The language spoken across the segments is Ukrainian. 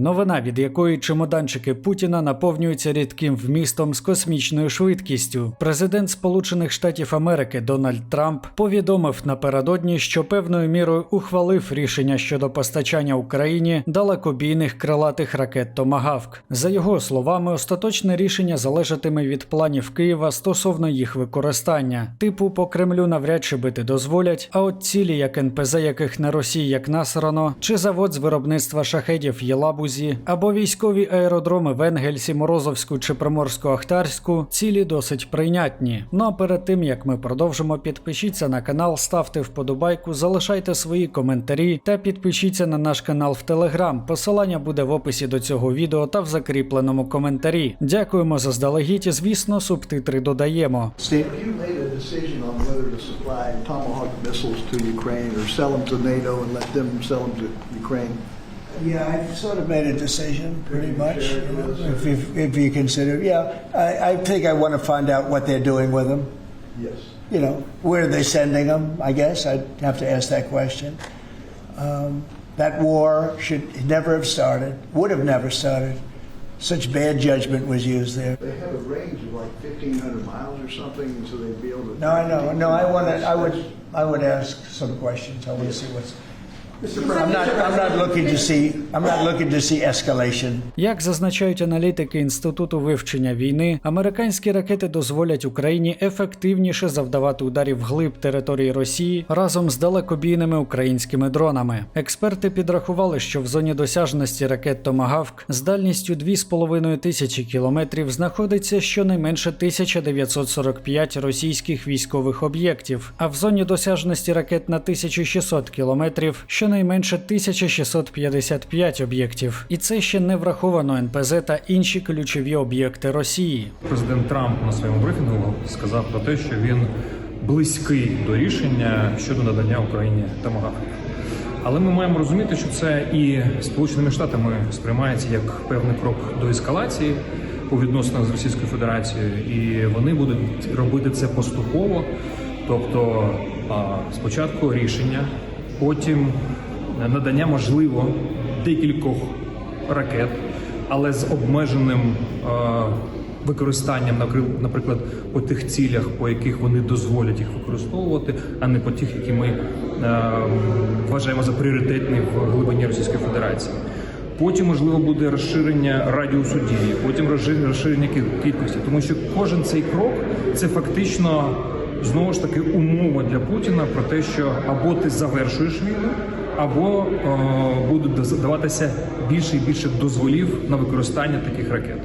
Новина, від якої чемоданчики Путіна наповнюються рідким вмістом з космічною швидкістю. Президент Сполучених Штатів Америки Дональд Трамп повідомив напередодні, що певною мірою ухвалив рішення щодо постачання Україні далекобійних крилатих ракет Томагавк. За його словами, остаточне рішення залежатиме від планів Києва стосовно їх використання. Типу по Кремлю навряд чи бити дозволять, а от цілі, як НПЗ, яких на Росії як насрано, чи завод з виробництва шахедів в Єлабузі, або військові аеродроми в Енгельсі, Морозовську чи Приморсько-Ахтарську, цілі досить прийнятні. Ну а перед тим як ми продовжимо, підпишіться на канал, ставте вподобайку, залишайте свої коментарі та підпишіться на наш канал в Телеграм. Посилання буде в описі до цього відео та в закріпленому коментарі. Дякуємо заздалегідь. і, Звісно, субтитри додаємо. Tomahawk missiles to Ukraine or sell them Ukraine. Yeah, I've sort of made a decision, pretty much. You know, if, you, if you consider, yeah, I, I think I want to find out what they're doing with them. Yes. You know, where are they sending them? I guess I'd have to ask that question. Um, that war should never have started, would have never started. Such bad judgment was used there. They have a range of like 1,500 miles or something, so they'd be able to. No, I know. No, I want to. I would. I would ask some questions. I want to see what's. I'm not. I'm not looking to see. I'm not looking to see escalation. Як зазначають аналітики Інституту вивчення війни, американські ракети дозволять Україні ефективніше завдавати ударів вглиб території Росії разом з далекобійними українськими дронами. Експерти підрахували, що в зоні досяжності ракет Томагавк з дальністю 2,5 тисячі кілометрів знаходиться щонайменше 1945 російських військових об'єктів, а в зоні досяжності ракет на 1600 кілометрів щонайменше 1655 об'єктів. І це ще не враховано НПЗ та інші ключові об'єкти Росії. Президент Трамп на своєму брифінгу сказав про те, що він близький до рішення щодо надання Україні томагавків. Але ми маємо розуміти, що це і Сполученими Штатами сприймається як певний крок до ескалації у відносинах з Російською Федерацією, і вони будуть робити це поступово. Тобто спочатку рішення, потім надання можливо декількох ракет, але з обмеженим е, використанням, наприклад, по тих цілях, по яких вони дозволять їх використовувати, а не по тих, які ми е, вважаємо за пріоритетні в глибині Російської Федерації. Потім можливо буде розширення радіусу дії, потім розширення кількості, тому що кожен цей крок це фактично знову ж таки умова для Путіна про те, що або ти завершуєш війну, або е, будуть даватися більше і більше дозволів на використання таких ракет.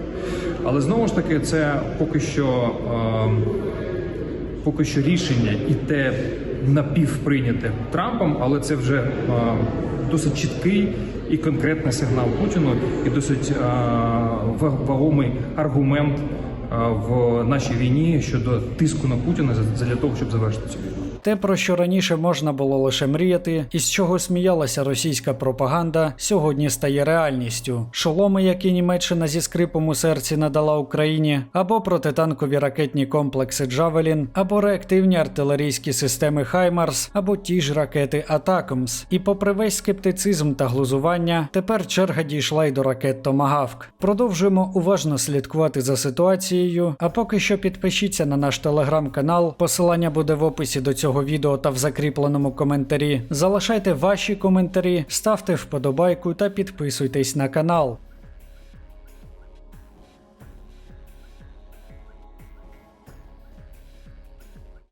Але знову ж таки, це поки що, е, поки що рішення і те напівприйняте Трампом, але це вже е, досить чіткий і конкретний сигнал Путіну, і досить е, ва- вагомий аргумент в нашій війні щодо тиску на Путіна для того, щоб завершити цю війну. Те, про що раніше можна було лише мріяти, і з чого сміялася російська пропаганда, сьогодні стає реальністю. Шоломи, які Німеччина зі скрипом у серці надала Україні, або протитанкові ракетні комплекси Джавелін, або реактивні артилерійські системи Хаймарс, або ті ж ракети Атакамс. І попри весь скептицизм та глузування, тепер черга дійшла й до ракет Томагавк. Продовжуємо уважно слідкувати за ситуацією. А поки що підпишіться на наш телеграм-канал. Посилання буде в описі до цього відео та в закріпленому коментарі. Залишайте ваші коментарі, ставте вподобайку та підписуйтесь на канал.